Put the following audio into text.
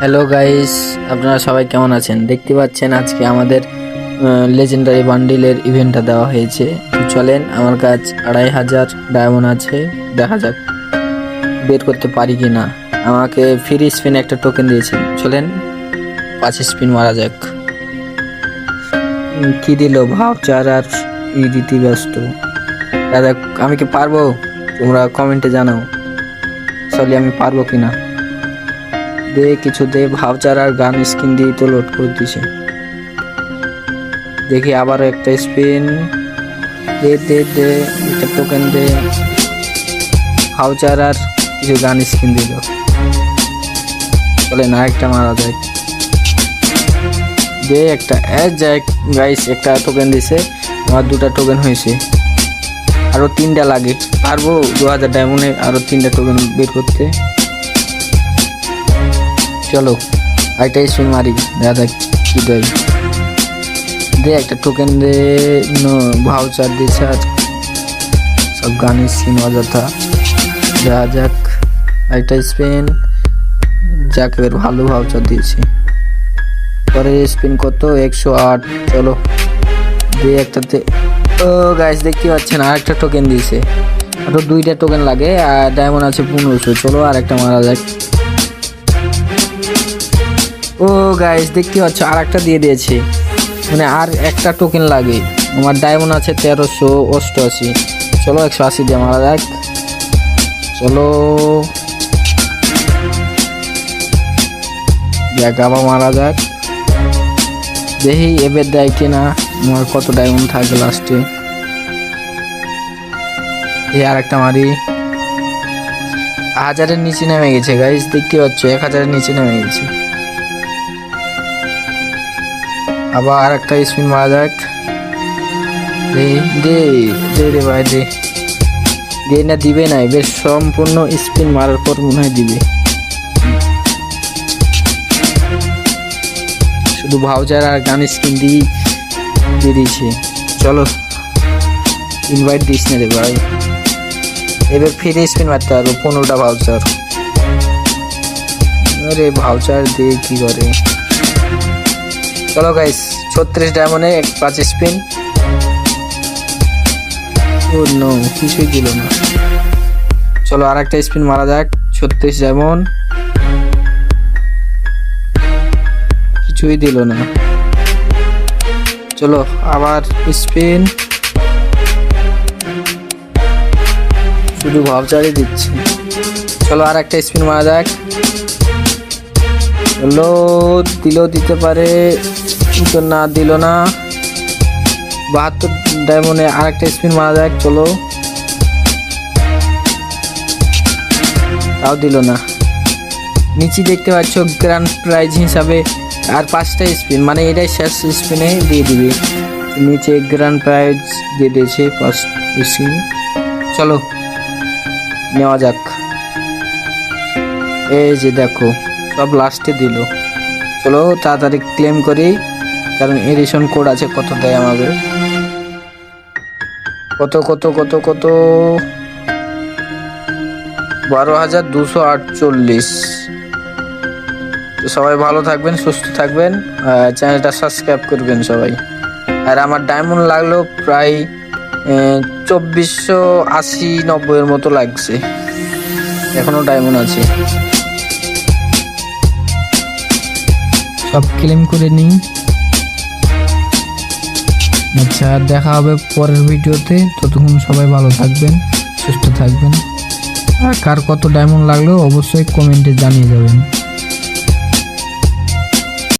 Hello guys আপনারা সবাই কেমন আছেন? দেখতে পাচ্ছেন আজকে আমাদের লেজেন্ডারি বান্ডিলের ইভেন্টটা দেওয়া হয়েছে। চলেন, আমার কাছ আড়াই হাজার ডায়মন্ড আছে। দেখা যাক, বের করতে পারি কি না আমাকে ফ্রি স্পিন একটা টোকেন দিয়েছে। চলেন পাঁচ স্পিন মারা যাক। কি দিল? ভাবচার আর ই দিতে ব্যস্ত। দাদা আমি কি পারব? তোমরা কমেন্টে জানাও। আসলে আমি পারব কি না দে, কিছু দে ভাউচার আর গান স্কিন দিয়ে তো লোড করে দিছে দেখি আবার একটা স্পিন দে দে দে, একটা টোকেন দে। ভাউচার আর কিছু গান স্কিন দিল চলে না একটা মারা যায় দে একটা এক যাই গাইস একটা টোকেন দিছে আমার দুটা টোকেন হয়েছে। আরও তিনটা লাগে। পারব দু হাজার ডায়মন্ডে আরও তিনটা টোকেন বের করতে। চলো আরেকটা স্পিন মারি, দাদা কি দেয়? দে একটা টোকেন দে ভাউচার দিয়েছে আর সব গানের স্কিন অযথা। যা যাক একটা স্পিন যাক এবার ভালো ভাউচার দিয়েছি। পরে স্পিন কত একশো আট, চলো। দে একটাতে ও গাইস দেখতে পাচ্ছেন আর একটা টোকেন দিয়েছে। আরও দুইটা টোকেন লাগে, আর ডায়মন্ড আছে পনেরোশো। চলো আর একটা মারা যাক। ও গাইস দেখতে পাচ্ছ আর একটা দিয়ে দিয়েছে। মানে আর একটা টোকেন লাগে। আমার ডায়মন্ড আছে তেরোশো অষ্টআশি। চলো একশো আশি দিয়ে মারা যাক। চলো। যাক আবার মারা যাক। দেখি, এবার দেয় কিনা। আমার কত ডায়মন্ড থাকে লাস্টে এই আর একটা মারি। হাজারের নিচে নেমে গেছে গাইস দেখতে পাচ্ছ, এক হাজারের নিচে নেমে গেছে। আবার আর একটা স্পিন মারা যাক। দে রে ভাই, দে। দে না, দিবে না বেশ সম্পূর্ণ স্পিন মারার পর মনে হয় দিবে। শুধু ভাউচার আর গান স্কিন দিয়ে দিয়ে দিয়েছে। চলো ইনভাইট দিস না রে ভাই। এবার ফ্রি স্পিন মারতে পারব পনেরোটা ভাউচার। আরে, ভাউচার দিয়ে কি করে? চলো গাইস ছত্রিশ ডায়মন্ডে এক পাঁচ স্পিন ও কিছুই দিল না। চলো আর একটা স্পিন মারা যাক, ছত্রিশ ডায়মন্ড কিছুই দিল না। চলো আবার স্পিন শুধু ভাবচারই দিচ্ছে। চলো আর একটা স্পিন মারা যাক। চলো দিলেও দিতে পারে, কিন্তু না দিল না। বাহাত্তর ডায়মন্ডে আর একটা স্পিন মারা যাক, চলো। তাও দিল না। নিচে দেখতে পাচ্ছ গ্র্যান্ড প্রাইজ হিসাবে আর পাঁচটা স্পিন মানে এটাই শেষ স্পিনে দিয়ে দিবে। নিচে গ্র্যান্ড প্রাইজ দিয়ে দিয়েছে পাঁচ স্পিন। চলো, নেওয়া যাক। এই যে দেখো। সব লাস্টে দিল। চলো তাড়াতাড়ি ক্লেম করি, কারণ এডিশন কোড আছে, কত দেয় আমাকে কত কত কত কত? বারো হাজার দুশো আটচল্লিশ। তো সবাই ভালো থাকবেন, সুস্থ থাকবেন চ্যানেলটা সাবস্ক্রাইব করবেন সবাই। আর আমার ডায়মন্ড লাগল প্রায় চব্বিশশো আশি নব্বইয়ের মতো লাগছে। এখনও ডায়মন্ড আছে। সব ক্লেম করে নিই। আচ্ছা দেখা হবে পরের ভিডিওতে। ততক্ষণ সবাই ভালো থাকবেন, সুস্থ থাকবেন। আর কার কত ডায়মন্ড লাগল, অবশ্যই কমেন্টে জানিয়ে যাবেন।